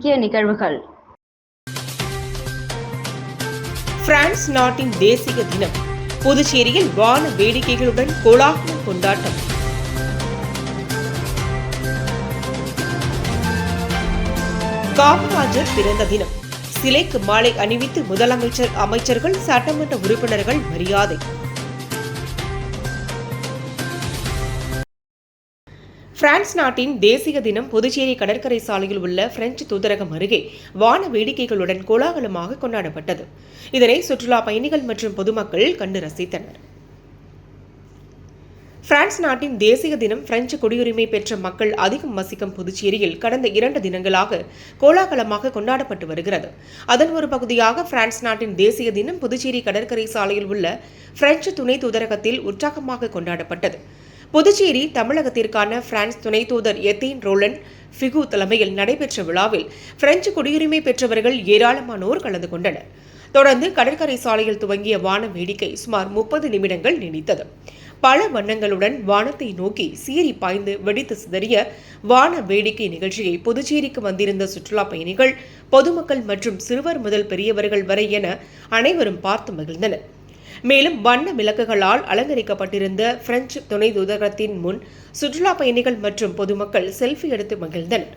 முக்கிய நிகழ்வுகள். பிரான்ஸ் நாட்டின் தேசிய தினம். புதுச்சேரியில் வான வேடிக்கைகளுடன் கோலாகலம் கொண்டாட்டம். காமராஜர் பிறந்த தினம். சிலைக்கு மாலை அணிவித்து முதலமைச்சர் அமைச்சர்கள் சட்டமன்ற உறுப்பினர்கள் மரியாதை. பிரான்ஸ் நாட்டின் தேசிய தினம் புதுச்சேரி கடற்கரை சாலையில் உள்ள பிரெஞ்சு தூதரகம் அருகே வான வேடிக்கைகளுடன் கோலாகலமாக கொண்டாடப்பட்டது. இதனை சுற்றுலா பயணிகள் மற்றும் பொதுமக்கள் கண்டு ரசித்தனர். பிரான்ஸ் நாட்டின் தேசிய தினம் பிரெஞ்சு குடியுரிமை பெற்ற மக்கள் அதிகம் வசிக்கும் புதுச்சேரியில் கடந்த இரண்டு தினங்களாக கோலாகலமாக கொண்டாடப்பட்டு வருகிறது. அதன் ஒரு பகுதியாக பிரான்ஸ் நாட்டின் தேசிய தினம் புதுச்சேரி கடற்கரை சாலையில் உள்ள பிரெஞ்சு துணை தூதரகத்தில் உற்சாகமாக கொண்டாடப்பட்டது. புதுச்சேரி தமிழகத்திற்கான பிரான்ஸ் துணை தூதர் எத்தீன் ரோலன் ஃபிகு தலைமையில் நடைபெற்ற விழாவில் பிரெஞ்சு குடியுரிமை பெற்றவர்கள் ஏராளமானோர் கலந்து கொண்டனர். தொடர்ந்து கடற்கரை சாலையில் துவங்கிய வான வேடிக்கை சுமார் முப்பது நிமிடங்கள் நீடித்தது. பல வண்ணங்களுடன் வானத்தை நோக்கி சீறி பாய்ந்து வெடித்து சிதறிய வான வேடிக்கை நிகழ்ச்சியை புதுச்சேரிக்கு வந்திருந்த சுற்றுலா பயணிகள் பொதுமக்கள் மற்றும் சிறுவர் முதல் பெரியவர்கள் வரை என அனைவரும் பார்த்து மகிழ்ந்தனர். மேலும் வண்ண விளக்குகளால் அலங்கரிக்கப்பட்டிருந்த பிரெஞ்சு துணை தூதரகத்தின் முன் சுற்றுலா பயணிகள் மற்றும் பொதுமக்கள் செல்ஃபி எடுத்து மகிழ்ந்தனர்.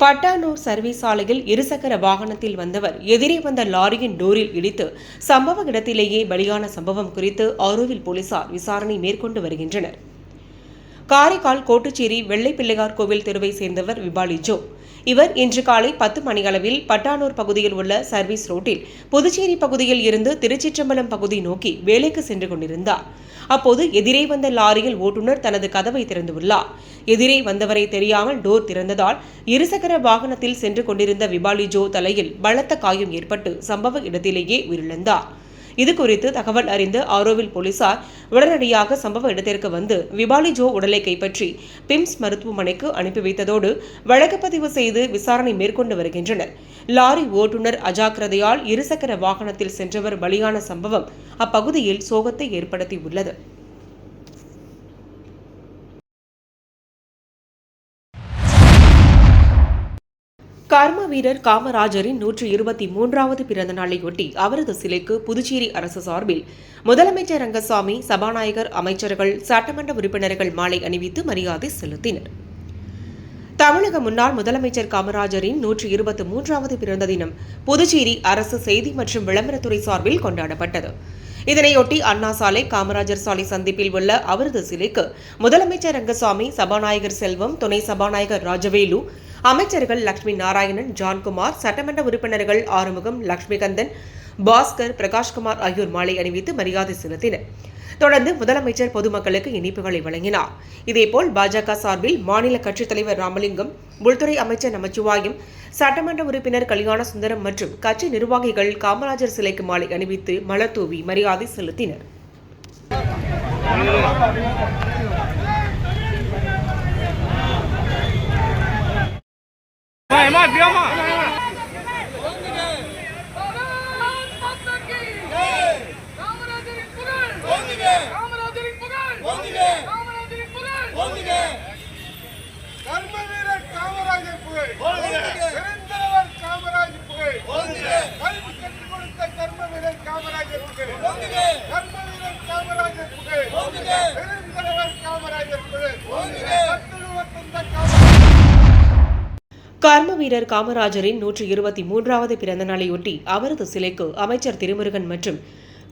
பட்டானூர் சர்வீஸ் சாலையில் இருசக்கர வாகனத்தில் வந்தவர் எதிரே வந்த லாரியின் டோரில் இடித்து சம்பவ இடத்திலேயே பலியான சம்பவம் குறித்து ஆரோவில் போலீசார் விசாரணை மேற்கொண்டு வருகின்றனர். காரைக்கால் கோட்டுச்சேரி வெள்ளை பிள்ளையார் கோவில் தெருவை சேர்ந்தவர் விபாலி ஜோ. இவர் இன்று காலை பத்து மணியளவில் பட்டானூர் பகுதியில் உள்ள சர்வீஸ் ரோட்டில் புதுச்சேரி பகுதியில் இருந்து திருச்சிற்றம்பலம் பகுதி நோக்கி வேலைக்கு சென்று கொண்டிருந்தார். அப்போது எதிரே வந்த லாரியில் ஓட்டுநர் தனது கதவை திறந்துள்ளார் எதிரே வந்தவரை தெரியாமல் டோர் திறந்ததால் இருசக்கர வாகனத்தில் சென்று கொண்டிருந்த விபாலி ஜோ தலையில் பலத்த காயம் ஏற்பட்டு சம்பவ இடத்திலேயே உயிரிழந்தார். இது குறித்து தகவல் அறிந்து ஆரோவில் போலீசார் உடனடியாக சம்பவ இடத்திற்கு வந்து விபாலி ஜோ உடலை கைப்பற்றி பிம்ஸ் மருத்துவமனைக்கு அனுப்பி வைத்ததோடு வழக்கு பதிவு செய்து விசாரணை மேற்கொண்டு வருகின்றனர். லாரி ஓட்டுநர் அஜாக்கிரதையால் இருசக்கர வாகனத்தில் சென்றவர் பலியான சம்பவம் அப்பகுதியில் சோகத்தை ஏற்படுத்தியுள்ளது. கர்ம வீரர் காமராஜரின் நூற்றி இருபத்தி மூன்றாவது பிறந்த நாளையொட்டி அவரது சிலைக்கு புதுச்சேரி அரசு சார்பில் முதலமைச்சர் ரங்கசாமி சபாநாயகர் அமைச்சர்கள் சட்டமன்ற உறுப்பினர்கள் மாலை அணிவித்து மரியாதை செலுத்தினர். தமிழக முன்னாள் முதலமைச்சர் காமராஜரின் நூற்றி இருபத்தி மூன்றாவது பிறந்த தினம் புதுச்சேரி அரசு செய்தி மற்றும் விளம்பரத்துறை சார்பில் கொண்டாடப்பட்டது. இதனையொட்டி அண்ணா சாலை காமராஜர் சாலை சந்திப்பில் உள்ள அவரது சிலைக்கு முதலமைச்சர் ரங்கசாமி சபாநாயகர் செல்வம் துணை சபாநாயகர் ராஜவேலு அமைச்சர்கள் லட்சுமி நாராயணன் ஜான்குமார் சட்டமன்ற உறுப்பினர்கள் ஆறுமுகம் லட்சுமிகந்தன் பாஸ்கர் பிரகாஷ்குமார் ஆகியோர் மாலை அணிவித்து மரியாதை செலுத்தினர். தொடர்ந்து முதலமைச்சர் பொதுமக்களுக்கு இனிப்புகளை வழங்கினார். இதேபோல் பாஜக சார்பில் மாநில கட்சித் தலைவர் ராமலிங்கம் உள்துறை அமைச்சர் நமச்சிவாயம் சட்டமன்ற உறுப்பினர் கல்யாண சுந்தரம் மற்றும் கட்சி நிர்வாகிகள் காமராஜர் சிலைக்கு மாலை அணிவித்து மலர் தூவி மரியாதை செலுத்தினர் ஏமா இப்படியாமா காமராஜரின் புகழ் காமராஜரின் புகழ் காமராஜரின் புகழ் கர்ம வீரர் காமராஜர் புகழ் பெருந்தலைவர் காமராஜர் புகழ் கல்வி கற்றுக் கொடுத்த கர்ம வீரர் காமராஜர் புகழ் கர்ம வீரர் காமராஜர் புகழ் பெருந்தலைவர் காமராஜர் புகழ் கட்டுழுவ தந்த காமராஜர் கர்ம வீரர் காமராஜரின் நூற்றி இருபத்தி மூன்றாவது பிறந்த நாளையொட்டி அவரது சிலைக்கு அமைச்சர் திருமுருகன் மற்றும்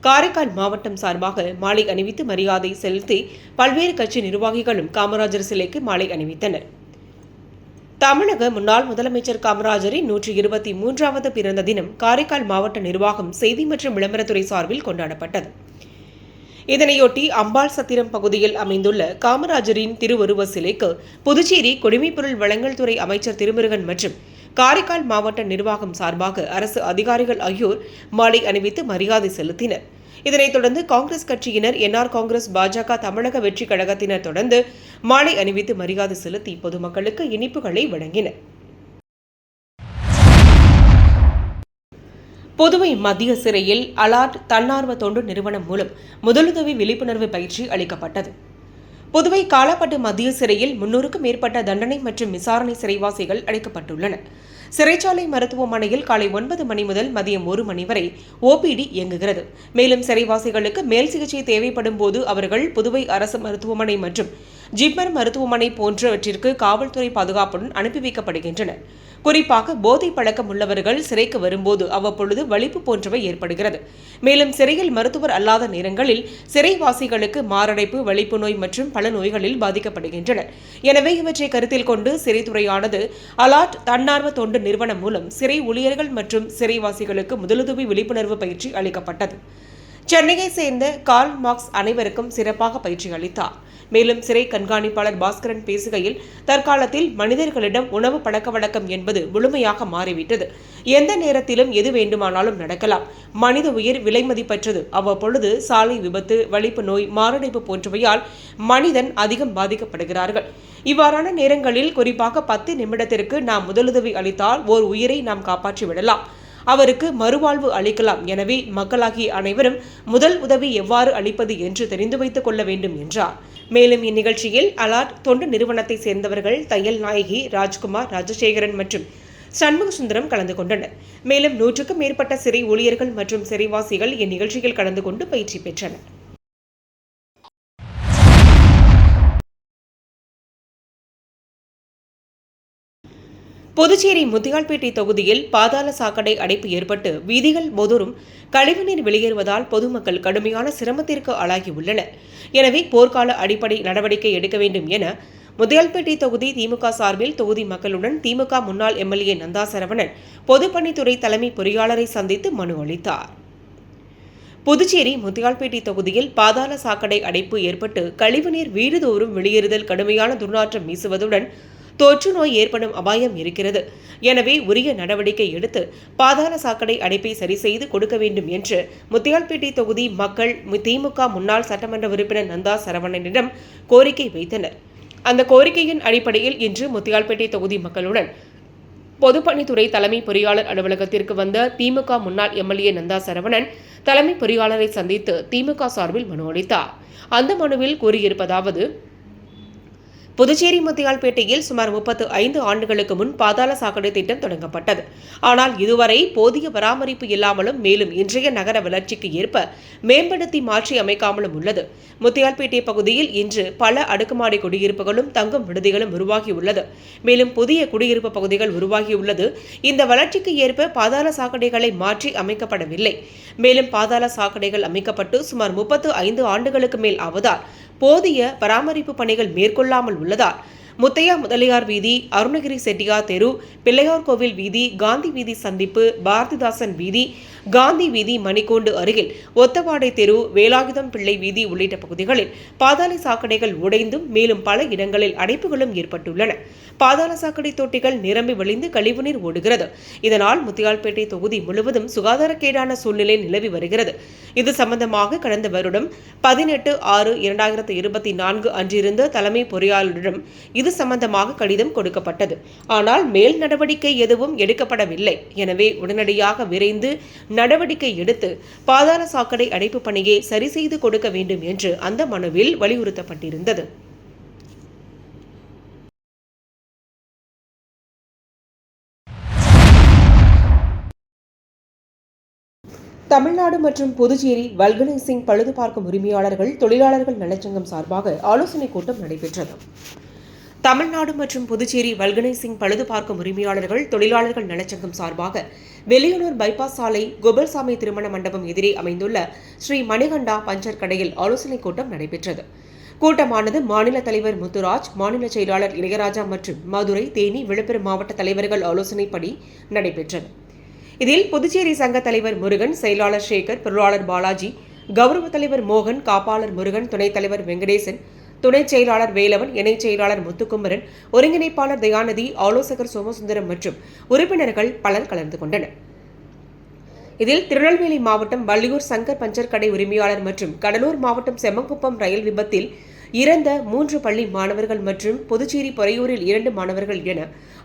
காரைக்கால் மாவட்டம் சார்பாக மாலை அணிவித்து மரியாதை செலுத்தி பல்வேறு கட்சி நிர்வாகிகளும் காமராஜர் சிலைக்கு மாலை அணிவித்தனர். தமிழக முன்னாள் முதலமைச்சர் காமராஜரின் நூற்றி இருபத்தி மூன்றாவது பிறந்த தினம் காரைக்கால் மாவட்ட நிர்வாகம் செய்தி மற்றும் விளம்பரத்துறை சார்பில் கொண்டாடப்பட்டது. இதனையொட்டி அம்பாள் சத்திரம் பகுதியில் அமைந்துள்ள காமராஜரின் திருவுருவ சிலைக்கு புதுச்சேரி குடிமைப்பொருள் வழங்கல் துறை அமைச்சர் திருமுருகன் மற்றும் காரைக்கால் மாவட்ட நிர்வாகம் சார்பாக அரசு அதிகாரிகள் ஆகியோர் மாலை அணிவித்து மரியாதை செலுத்தினர். இதனைத் தொடர்ந்து காங்கிரஸ் கட்சியினர் என்ஆர் காங்கிரஸ் பாஜக தமிழக வெற்றிக் கழகத்தினர் தொடர்ந்து மாலை அணிவித்து மரியாதை செலுத்தி பொதுமக்களுக்கு இனிப்புகளை வழங்கினர். புதுவை மத்திய சிறையில் அலாட் தன்னார்வ தொண்டு நிறுவனம் மூலம் முதலுதவி விழிப்புணர்வு பயிற்சி அளிக்கப்பட்டது. புதுவை காலாப்பட்டு மத்திய சிறையில் முன்னூறுக்கும் மேற்பட்ட தண்டனை மற்றும் விசாரணை சிறைவாசிகள் அடைக்கப்பட்டுள்ளனர். சிறைச்சாலை மருத்துவமனையில் காலை ஒன்பது மணி முதல் மதியம் ஒரு மணி வரை ஓபிடி இயங்குகிறது. மேலும் சிறைவாசிகளுக்கு மேல் சிகிச்சை தேவைப்படும் போது அவர்கள் புதுவை அரசு மருத்துவமனை மற்றும் ஜிப்மர் மருத்துவமனை போன்றவற்றிற்கு காவல்துறை பாதுகாப்புடன் அனுப்பி வைக்கப்படுகின்றனர். குறிப்பாக போதை பழக்கம் உள்ளவர்கள் சிறைக்கு வரும்போது அவ்வப்பொழுது வலிப்பு போன்றவை ஏற்படுகிறது. மேலும் சிறையில் மருத்துவர் அல்லாத நேரங்களில் சிறைவாசிகளுக்கு மாரடைப்பு வலிப்பு நோய் மற்றும் பல நோய்களில் பாதிக்கப்படுகின்றனர். எனவே இவற்றை கருத்தில் கொண்டு சிறைத்துறையானது அலாட் தன்னார்வ தொண்டு நிறுவனம் மூலம் சிறை ஊழியர்கள் மற்றும் சிறைவாசிகளுக்கு முதலுதவி விழிப்புணர்வு பயிற்சி அளிக்கப்பட்டது. சென்னையை சேர்ந்த கார்ல் மார்க்ஸ் அனைவருக்கும் சிறப்பாக பயிற்சி அளித்தார். மேலும் சிறை கண்காணிப்பாளர் பாஸ்கரன் பேசுகையில் தற்காலத்தில் மனிதர்களிடம் உணவு பழக்க வழக்கம் என்பது முழுமையாக மாறிவிட்டது. எந்த நேரத்திலும் எது வேண்டுமானாலும் நடக்கலாம். மனித உயிர் விலைமதிப்பற்றது அவ்வப்பொழுது சாலை விபத்து வலிப்பு நோய் மாரடைப்பு போன்றவையால் மனிதன் அதிகம் பாதிக்கப்படுகிறார்கள். இவ்வாறான நேரங்களில் குறிப்பாக பத்து நிமிடத்திற்கு நாம் முதலுதவி அளித்தால் ஓர் உயிரை நாம் காப்பாற்றி விடலாம். அவருக்கு மறுவாழ்வு அளிக்கலாம். எனவே மக்களாகிய அனைவரும் முதல் உதவி எவ்வாறு அளிப்பது என்று தெரிந்து வைத்துக் கொள்ள வேண்டும் என்றார். மேலும் இந்நிகழ்ச்சியில் அலாட் தொண்டு நிறுவனத்தை சேர்ந்தவர்கள் தையல் நாயகி ராஜ்குமார் ராஜசேகரன் மற்றும் சண்முக சுந்தரம் கலந்து கொண்டனர். மேலும் நூற்றுக்கும் மேற்பட்ட சிறை ஊழியர்கள் மற்றும் சிறைவாசிகள் இந்நிகழ்ச்சியில் கலந்து கொண்டு பயிற்சி பெற்றனர். புதுச்சேரி முத்தியால்பேட்டை தொகுதியில் பாதாள சாக்கடை அடைப்பு ஏற்பட்டு வீதிகள் மோதோறும் கழிவுநீர் வெளியேறுவதால் பொதுமக்கள் கடுமையான சிரமத்திற்கு ஆளாகியுள்ளனர். எனவே போர்க்கால அடிப்படை நடவடிக்கை எடுக்க வேண்டும் என முத்தியால்பேட்டை தொகுதி திமுக சார்பில் தொகுதி மக்களுடன் திமுக முன்னாள் எம்எல்ஏ நந்தா சரவணன் பொதுப்பணித்துறை தலைமை பொறியாளரை சந்தித்து மனு அளித்தார். புதுச்சேரி முத்தியால்பேட்டை தொகுதியில் பாதாள சாக்கடை அடைப்பு ஏற்பட்டு கழிவுநீர் வீடுதோறும் வெளியேறுதல் கடுமையான துர்நாற்றம் வீசுவதுடன் தொற்று நோய் ஏற்படும் அபாயம் இருக்கிறது. எனவே உரிய நடவடிக்கை எடுத்து பாதாள சாக்கடை அடைப்பை சரி செய்து கொடுக்க வேண்டும் என்று முத்தியால்பேட்டை தொகுதி மக்கள் திமுக முன்னாள் சட்டமன்ற உறுப்பினர் நந்தா சரவணனிடம் கோரிக்கை வைத்தனர். அந்த கோரிக்கையின் அடிப்படையில் இன்று முத்தியால்பேட்டை தொகுதி மக்களுடன் பொதுப்பணித்துறை தலைமை பொறியாளர் அலுவலகத்திற்கு வந்த திமுக முன்னாள் எம்எல்ஏ நந்தா சரவணன் தலைமை பொறியாளரை சந்தித்து திமுக சார்பில் மனு அளித்தார். அந்த மனுவில் கூறியிருப்பதாவது புதுச்சேரி முத்தியால்பேட்டையில் சுமார் முப்பத்து ஐந்து ஆண்டுகளுக்கு முன் பாதாள சாக்கடை திட்டம் தொடங்கப்பட்டது. ஆனால் இதுவரை போதிய பராமரிப்பு இல்லாமலும் மேலும் இன்றைய நகர வளர்ச்சிக்கு ஏற்ப மேம்படுத்தி மாற்றி அமைக்காமலும் உள்ளது. முத்தியால்பேட்டை பகுதியில் இன்று பல அடுக்குமாடி குடியிருப்புகளும் தங்கும் விடுதிகளும் உருவாகியுள்ளது. மேலும் புதிய குடியிருப்பு பகுதிகள் உருவாகியுள்ளது. இந்த வளர்ச்சிக்கு ஏற்ப பாதாள சாக்கடைகளை மாற்றி அமைக்கப்படவில்லை. மேலும் பாதாள சாக்கடைகள் அமைக்கப்பட்டு சுமார் முப்பத்து ஐந்து ஆண்டுகளுக்கு மேல் ஆவதால் போதிய பராமரிப்பு பணிகள் மேற்கொள்ளாமல் உள்ளதால் முத்தையா முதலியார் வீதி அருணகிரி செட்டியார் தெரு பிள்ளையார் கோவில் வீதி காந்தி வீதி சந்திப்பு பாரதிதாசன் வீதி காந்தி வீதி மணிக்கூண்டு அருகில் ஒத்தவாடை தெரு வேலாயுதம் பிள்ளை வீதி உள்ளிட்ட பகுதிகளில் பாதாளி சாக்கடைகள் உடைந்தும் மேலும் பல இடங்களில் அடைப்புகளும் ஏற்பட்டுள்ளன. பாதாள சாக்கடை தொட்டிகள் நிரம்பி வழிந்து கழிவுநீர் ஓடுகிறது. இதனால் முத்தியால்பேட்டை தொகுதி முழுவதும் சுகாதாரக்கேடான சூழ்நிலை நிலவி வருகிறது. இது சம்பந்தமாக கடந்த வருடம் பதினெட்டு ஆறு இரண்டாயிரத்து இருபத்தி நான்கு அன்றிருந்த தலைமை பொறியாளரிடம் இது சம்பந்தமாக கடிதம் கொடுக்கப்பட்டது. ஆனால் மேல் நடவடிக்கை எதுவும் எடுக்கப்படவில்லை. எனவே உடனடியாக விரைந்து நடவடிக்கை எடுத்து பாதாள சாக்கடை அடைப்பு பணியை சரி செய்து கொடுக்க வேண்டும் என்று அந்த மனுவில் வலியுறுத்தப்பட்டிருந்தது. தமிழ்நாடு மற்றும் புதுச்சேரி வல்கனைசிங் பழுது பார்க்கும் உரிமையாளர்கள் தொழிலாளர்கள் நலச்சங்கம் சார்பாக ஆலோசனைக் கூட்டம் நடைபெற்றது. தமிழ்நாடு மற்றும் புதுச்சேரி வல்கனைசிங் பழுது பார்க்கும் உரிமையாளர்கள் தொழிலாளர்கள் நலச்சங்கம் சார்பாக வெளியூர் பைபாஸ் சாலை கோபல்சாமி திருமண மண்டபம் எதிரே அமைந்துள்ள ஸ்ரீ மணிகண்டா பஞ்சர் கடையில் ஆலோசனைக் கூட்டம் நடைபெற்றது. கூட்டமானது மாநில தலைவர் முத்துராஜ் மாநில செயலாளர் இளையராஜா மற்றும் மதுரை தேனி விழுப்புரம் மாவட்ட தலைவர்கள் ஆலோசனைப்படி நடைபெற்றது. இதில் புதுச்சேரி சங்க தலைவர் முருகன் செயலாளர் சேகர் பொருளாளர் பாலாஜி கௌரவ தலைவர் மோகன் காப்பாளர் முருகன் துணைத் தலைவர் வெங்கடேசன் துணைச் செயலாளர் வேலவன் இணைச் செயலாளர் முத்துக்குமரன் ஒருங்கிணைப்பாளர் தயாநிதி ஆலோசகர் சோமசுந்தரம் மற்றும் உறுப்பினர்கள் பலர் கலந்து கொண்டனர். இதில் திருநெல்வேலி மாவட்டம் வள்ளியூர் சங்கர் பஞ்சர் கடை உரிமையாளர் மற்றும் கடலூர் மாவட்டம் செம்மங்குப்பம் ரயில் விபத்தில் இறந்த மூன்று பள்ளி மாணவர்கள் மற்றும் புதுச்சேரி பொறையூரில் இரண்டு மாணவர்கள் என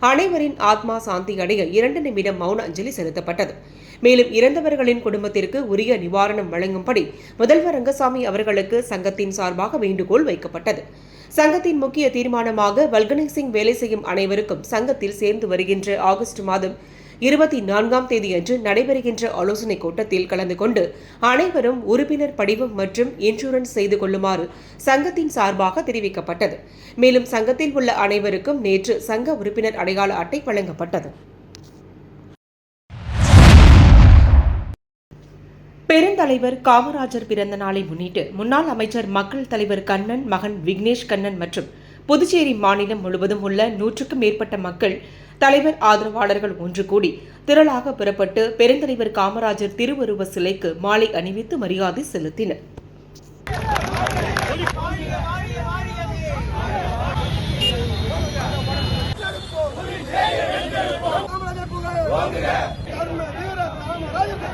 அனைவரின் ஆத்மா சாந்தி அடைய இரண்டு நிமிடம் மௌன அஞ்சலி செலுத்தப்பட்டது. மேலும் இறந்தவர்களின் குடும்பத்திற்கு உரிய நிவாரணம் வழங்கும்படி முதல்வர் ரங்கசாமி அவர்களுக்கு சங்கத்தின் சார்பாக வேண்டுகோள் வைக்கப்பட்டது. சங்கத்தின் முக்கிய தீர்மானமாக வல்கனைசிங் வேலை செய்யும் அனைவருக்கும் சங்கத்தில் சேர்ந்து வருகின்ற ஆகஸ்ட் மாதம் இருபத்தி நான்காம் தேதியன்று நடைபெறுகின்ற ஆலோசனைக் கூட்டத்தில் கலந்து கொண்டு அனைவரும் உறுப்பினர் படிவம் மற்றும் இன்சூரன்ஸ் செய்து கொள்ளுமாறு சங்கத்தின் சார்பாக தெரிவிக்கப்பட்டது. மேலும் சங்கத்தில் உள்ள அனைவருக்கும் நேற்று சங்க உறுப்பினர் அடையாள அட்டை வழங்கப்பட்டது. பெருந்தலைவர் காமராஜர் பிறந்த நாளை முன்னிட்டு முன்னாள் அமைச்சர் மக்கள் தலைவர் கண்ணன் மகன் விக்னேஷ் கண்ணன் மற்றும் புதுச்சேரி மாநிலம் முழுவதும் உள்ள நூற்றுக்கும் மேற்பட்ட மக்கள் தலைவர் ஆதரவாளர்கள் ஒன்று கூடி திரளாக புறப்பட்டு பெருந்தலைவர் காமராஜர் திருவருவ சிலைக்கு மாலை அணிவித்து மரியாதை செலுத்தினர். காமராஜர் புகழ் கர்ம வீர காமராஜர்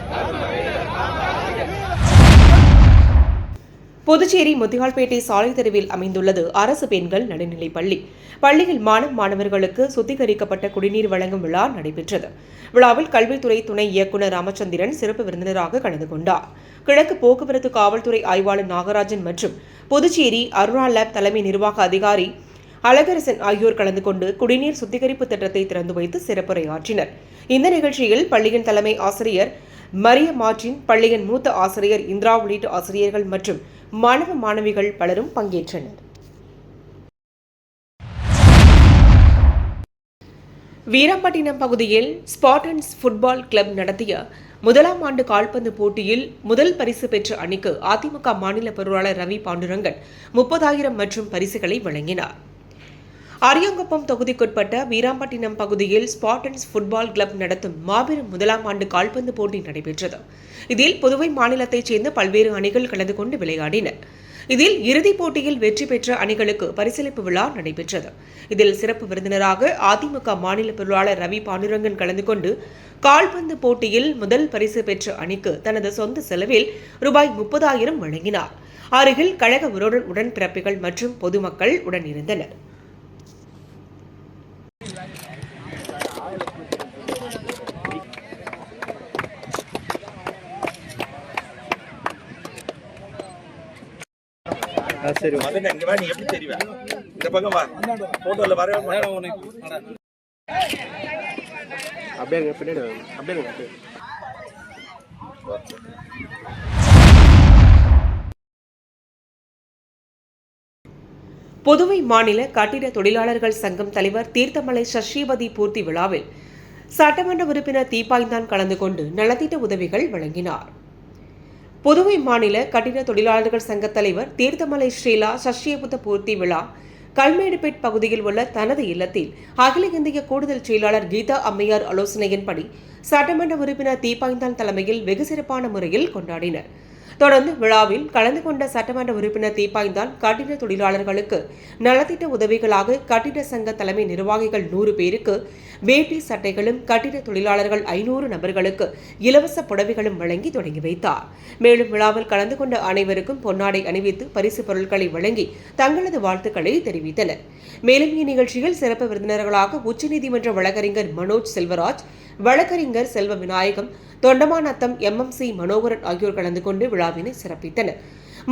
புதுச்சேரி முத்தியால்பேட்டை சாலை தெருவில் அமைந்துள்ளது அரசு பெண்கள் நடுநிலைப் பள்ளி. பள்ளியில் மாணவ மாணவர்களுக்கு சுத்திகரிக்கப்பட்ட குடிநீர் வழங்கும் விழா நடைபெற்றது. விழாவில் கல்வித்துறை துணை இயக்குநர் ராமச்சந்திரன் சிறப்பு விருந்தினராக கலந்து கொண்டார். கிழக்கு போக்குவரத்து காவல்துறை ஆய்வாளர் நாகராஜன் மற்றும் புதுச்சேரி அருணா லேப் தலைமை நிர்வாக அதிகாரி அழகரசன் ஆகியோர் கலந்து கொண்டு குடிநீர் சுத்திகரிப்பு திட்டத்தை திறந்து வைத்து சிறப்புரையாற்றினர். இந்த நிகழ்ச்சியில் பள்ளியின் தலைமை ஆசிரியர் மரிய மார்டின் பள்ளியின் மூத்த ஆசிரியர் இந்திரா உள்ளிட்ட ஆசிரியர்கள் மற்றும் மாணவ மாணவிகள் பலரும் பங்கேற்றனர். வீராம்பட்டினம் பகுதியில் ஸ்பாட்டன்ஸ் ஃபுட்பால் கிளப் நடத்திய முதலாம் ஆண்டு கால்பந்து போட்டியில் முதல் பரிசு பெற்ற அணிக்கு அதிமுக மாநில பொருளாளர் ரவி பாண்டுரங்கன் முப்பதாயிரம் மற்றும் பரிசுகளை வழங்கினார். அரியங்குப்பம் தொகுதிக்குட்பட்ட வீராம்பட்டினம் பகுதியில் ஸ்பாட்டன்ஸ் ஃபுட்பால் கிளப் நடத்தும் மாபெரும் முதலாம் ஆண்டு கால்பந்து போட்டி நடைபெற்றது. இதில் புதுவை மாநிலத்தைச் சேர்ந்த பல்வேறு அணிகள் கலந்து கொண்டு விளையாடின. இதில் இறுதிப் போட்டியில் வெற்றி பெற்ற அணிகளுக்கு பரிசளிப்பு விழா நடைபெற்றது. இதில் சிறப்பு விருந்தினராக அதிமுக மாநில பொருளாளர் ரவி பாண்டுரங்கன் கலந்து கொண்டு கால்பந்து போட்டியில் முதல் பரிசு பெற்ற அணிக்கு தனது சொந்த செலவில் ரூபாய் முப்பதாயிரம் வழங்கினார். அருகில் கழக உடன் உடன்பிறப்புகள் மற்றும் பொதுமக்கள் உடனிருந்தனர் சரி மதன் இங்க வா நீ எப்படி தெரிவ இந்த பக்கம் வா போட்டோல வரவே மாட்டேன். அப்படியே இருங்க, பின்னாடி வாங்க. அப்படியே இருங்க, அப்படியே. புதுவை மாநில கட்டிட தொழிலாளர்கள் சங்கம் தலைவர் தீர்த்தமலை சஷ்யவதி பூர்த்தி விழாவில் சட்டமன்ற உறுப்பினர் தீபாய்ந்தான் கலந்து கொண்டு நலத்திட்ட உதவிகள் வழங்கினார் புதுவை மாநில கட்டிட தொழிலாளர்கள் சங்க தலைவர் தீர்த்தமலை ஸ்ரீலா சஷ்யபுத்த பூர்த்தி விழா கல்மேடுபேட் பகுதியில் உள்ள தனது இல்லத்தில் அகில இந்திய கூடுதல் செயலாளர் கீதா அம்மையார் ஆலோசனையின்படி சட்டமன்ற உறுப்பினர் தீபாய்ந்தான் தலைமையில் வெகு சிறப்பான முறையில் கொண்டாடினர். தொடர்ந்து விழாவில் கலந்து கொண்ட சட்டமன்ற உறுப்பினர் தீபாய்ந்தான் கட்டிட தொழிலாளர்களுக்கு நலத்திட்ட உதவிகளாக கட்டிட சங்க தலைமை நிர்வாகிகள் நூறு பேருக்கு வேட்டி சட்டைகளும் கட்டிட தொழிலாளர்கள் ஐநூறு நபர்களுக்கு இலவச புடவைகளும் வழங்கி தொடங்கி வைத்தார். மேலும் விழாவில் கலந்து கொண்ட அனைவருக்கும் பொன்னாடை அணிவித்து பரிசு பொருட்களை வழங்கி தங்களது வாழ்த்துக்களை தெரிவித்தனர். மேலும் இந்நிகழ்ச்சியில் சிறப்பு விருந்தினர்களாக உச்சநீதிமன்ற வழக்கறிஞர் மனோஜ் செல்வராஜ் வழக்கறிஞர் செல்வ விநாயகம் தொண்டமாநத்தம் எம்எம்சி மனோகரன் ஆகியோர் கலந்து கொண்டு விழாவினை சிறப்பித்தனர்.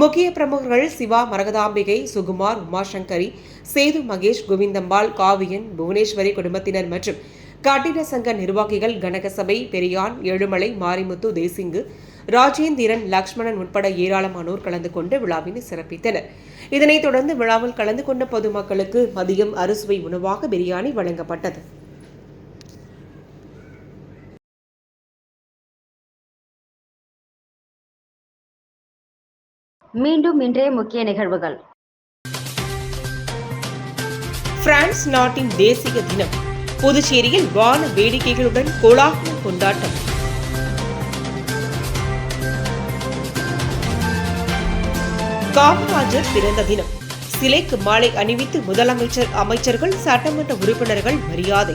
முக்கிய பிரமுகர்கள் சிவா மரகதாம்பிகை சுகுமார் உமாசங்கரி சேது மகேஷ் கோவிந்தம்பாள் காவியன் புவனேஸ்வரி குடும்பத்தினர் மற்றும் கட்டிட சங்க நிர்வாகிகள் கனகசபை பெரியான் ஏழுமலை மாரிமுத்து தேசிங்கு ராஜேந்திரன் லக்ஷ்மணன் உட்பட ஏராளமானோர் கலந்து கொண்டு விழாவினை சிறப்பித்தனர். இதனைத் தொடர்ந்து விழாவில் கலந்து கொண்ட பொதுமக்களுக்கு மதியம் அறுசுவை உணவாக பிரியாணி வழங்கப்பட்டது. மீண்டும் இன்றைய முக்கிய நிகழ்வுகள். பிரான்ஸ் நாட்டின் தேசிய தினம். புதுச்சேரியில் வான வேடிக்கைகளுடன் கோலாகலம் கொண்டாட்டம். காமராஜர் பிறந்த தினம். சிலைக்கு மாலை அணிவித்து முதலமைச்சர் அமைச்சர்கள் சட்டமன்ற உறுப்பினர்கள் மரியாதை.